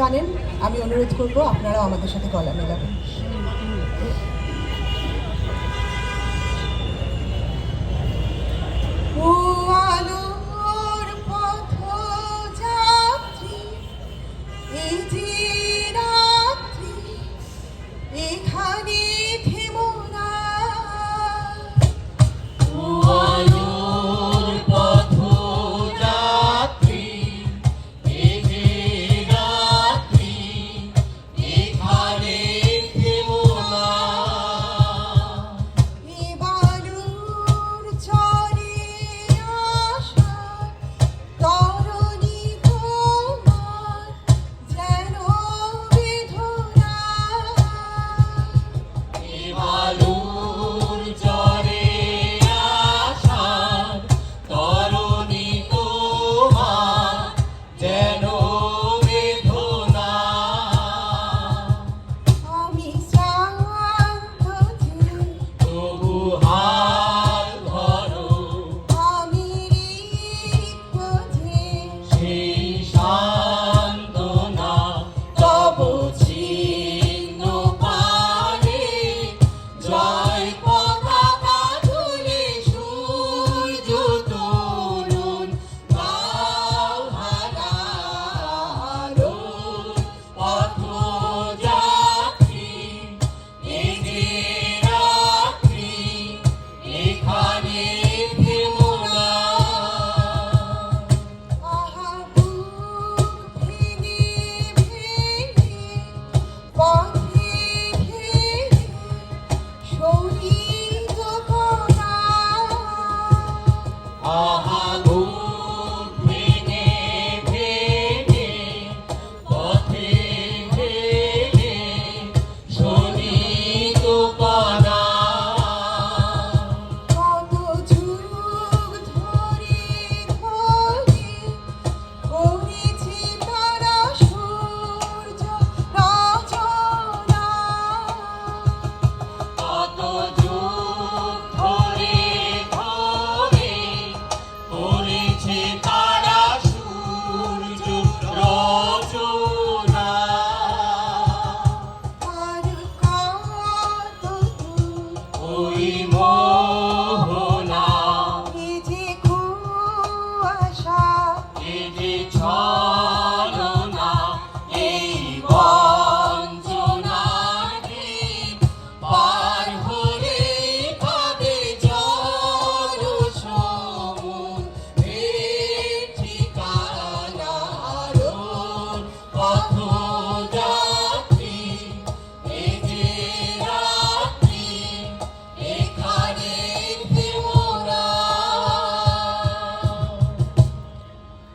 জানেন আমি অনুরোধ করব আপনারাও আমাদের সাথে গলা মেলাবেন। এখানে 아, 저